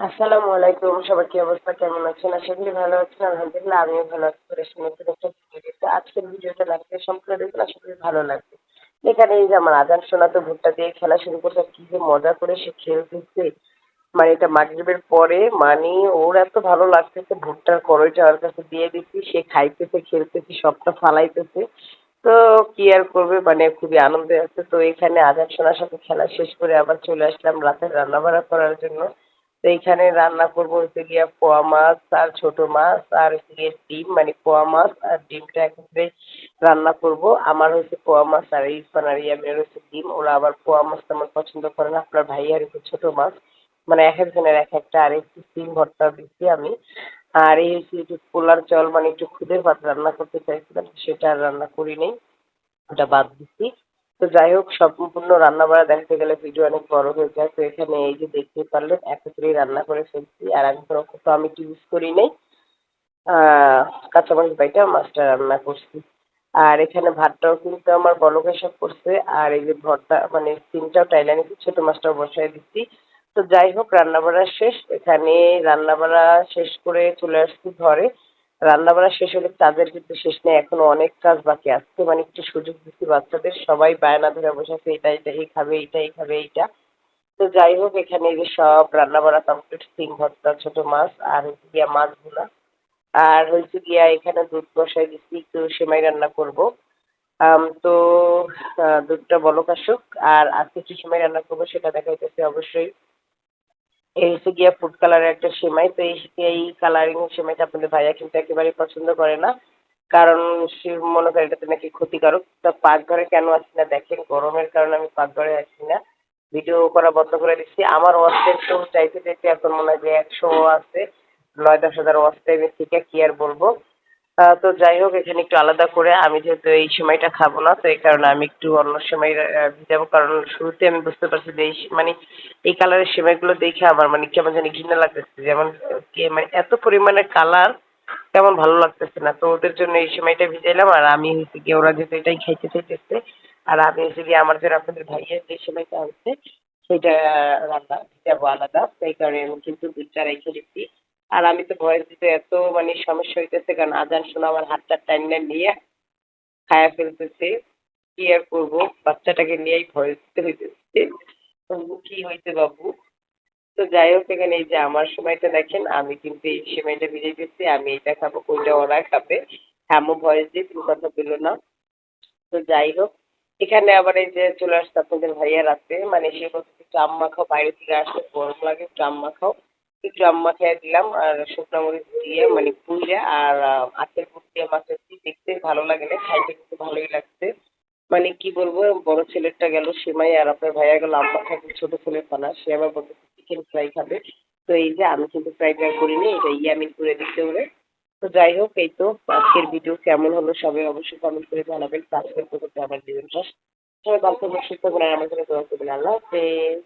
আসসালামু আলাইকুম সবার কি অবস্থা? কেমন আছেন? আশা করি ভালো আছেন, আলহামদুলিল্লাহ আমিও ভালো আছি। করে শুনেছি একটা ভিডিওতে আজকের ভিডিওটা লাগবে সম্পূর্ণ দেখবেন, আশা করি ভালো লাগবে। এখানে এই যে আমার আজান শোনা তো ভুট্টা দিয়ে খেলা শুরু করছে কি যে মজা করে সে খেলতেছে। মানে এটা মাগরিবের পরে মানে ওর এত ভালো লাগতেছে, ভুট্টার করইটা ওর কাছে দিয়ে দিচ্ছি, সে খাইতেছে, খেলতেছে, সবটা ফালাইতেছে। তো কি আর করবে? মানে খুবই আনন্দে আছে। তো এখানে আজান শোনার সাথে খেলা শেষ করে আবার চলে আসলাম রাতের রান্না বান্না করার জন্য। তো এইখানে রান্না করব হচ্ছে গিয়া পোয়া মাছ আর ছোট মাছ আর হচ্ছে গিয়ে ডিম মানে পোয়া মাছ আর ডিমটা একসাথে রান্না করব। আমার হচ্ছে পোয়া মাছ আর ইরফান আর হচ্ছে ডিম। ওরা আবার পোয়া মাছ তেমন পছন্দ করে না। আপনার ভাই আর একটু ছোট মাছ। মানে এক একজনের এক একটা, আর একটু সিম ভর্তা দিচ্ছি আমি। আর এই হচ্ছে একটু পোলার জল মানে একটু খুদের ভাত রান্না করতে চাইছিলাম, সেটা আর রান্না করি নেই। ওটা বাদ দিচ্ছি তো যাই হোক, সম্পূর্ণ রান্না বাড়া দেখতে গেলে ভিডিও অনেক বড় হয়ে যায়। তো এখানে এই যে দেখতে পারলেন, একত্রেই রান্না করে ফেলছি। আর আমি কোনো তো আমি ইউজ করি নাই। কাঁচামরিচ বাইটা মাছটা রান্না করছি। আর এখানে ভাতটাও কিন্তু আমার বলক এসব করছে। আর এই যে ভর্তা মানে সিমটাও টাইলা নিচ্ছি ছোটো মাছটাও বসাই দিচ্ছি। তো যাই হোক রান্না বাড়া শেষ। এখানে রান্না বাড়া শেষ করে চলে আসছি ঘরে। রান্না বান্না শেষ হলে কাজের কিন্তু শেষ নেই, এখনও অনেক কাজ বাকি আছে। মানে একটু সুযোগ দিচ্ছি বাচ্চাদের, সবাই বায়না ধরে বসে আছে, এটা এটা, এই খাবে এইটা এই খাবে, এইটা। তো যাই হোক, এখানে যে সব রান্না বান্না কমপ্লিট সিম ভর্তা, ছোট মাছ, আর হচ্ছে গিয়া মাছগুলা। আর হচ্ছে গিয়া এখানে দুধ বসাই দিচ্ছি, একটু সেমাই রান্না করব। তো দুধটা বলক আসুক, আর আজকে কি সেমাই রান্না করব সেটা দেখাইতেছে অবশ্যই। হচ্ছে গিয়া ফুড কালারের একটা সেমাই, তো এই এই কালারিং সেমাইটা আপনাদের ভাইয়া কিন্তু একেবারেই পছন্দ করে না। কারণ সে মনে করে এটাতে নাকি ক্ষতিকারক। তা পাকঘরে কেন আসি না দেখেন, গরমের কারণে আমি পাকঘরে আসি না। ভিডিও করা বন্ধ করে দিচ্ছি। আমার ওয়াস্টের তো চাইতে চাইতে এখন মনে হয় যে একশো আছে, নয় দশ হাজার ওয়াশ টাইমের থেকে কি আর বলব? তো যাই হোক, এখানে একটু আলাদা করে আমি যেহেতু এই সময়টা খাব না, তো এই কারণে আমি একটু অন্য সময় ভিজাবো কারণ শুরুতে আমি বুঝতে পারছি যে এই মানে এই কালারের সেমাইগুলো দেখে আমার মানে কেমন জানি ঘৃণা লাগতেছে। যেমন মানে এত পরিমাণে কালার কেমন ভালো লাগতেছে না। তো ওদের জন্য এই সময়টা ভিজাইলাম, আর আমি হচ্ছে গিয়ে ওরা যেহেতু এটাই খাইতে চাইতেছে, আর আমি হচ্ছে গিয়ে আমার জন্য আপনাদের ভাইয়ের যে সময়টা আনছে সেটা রান্না, ভিজাবো আলাদা। সেই কারণে আমি কিন্তু দুধটা রেখে দিচ্ছি। আর আমি তো ভয়েস দিতে এত মানে সমস্যা হইতেছে, কারণ আজান শোনা আমার হাতটা টাইম নিয়ে খায়া ফেলতেছে। কি আর করব? বাচ্চাটাকে নিয়েই ভয়েস দিতে হইতেছে। কি হয়েছে বাবু? তো যাই হোক, এখানে এই যে আমার সময়টা দেখেন, আমি কিন্তু এই সময়টা দিচ্ছি। আমি এটা খাব, ওইটা ওরা খাবে। হ্যামো ভয়েস দিয়ে তুমি কথা পেল না। তো যাই হোক, এখানে আবার এই যে চলে আসছে আপনাদের ভাইয়া রাতে মানে সে বলছে একটু আম্মা খাও বাইরে থেকে আসলে গরম লাগে, একটু আম্মা খাও একটু আম্মা খেয়ে দিলাম, আর শুকনো মরিচ দিয়ে মানে পুড়ে আর আখের পুর দিয়ে মাছের দেখতে ভালো লাগে না, খাইতে কিন্তু ভালোই লাগছে। মানে কি বলব, বড় ছেলেরটা গেল সেমাই, আর আপনার ভাইয়া গেল আম্মা খাবে ছোট ছেলের পানা সে আবার বলতে চিকেন ফ্রাই খাবে। তো এই যে আমি কিন্তু ফ্রাই ফ্রাই করিনি, এটা ইয়ামিন করে দিতে হবে তো যাই হোক, এই তো আজকের ভিডিও কেমন হলো সবাই অবশ্যই কমেন্ট করে জানাবেন সাবস্ক্রাইব করতে আমার দিবেন সবাই ভালো থাকবেন, সুস্থ আর আমার জন্য দোয়া করবেন। আল্লাহ হাফেজ।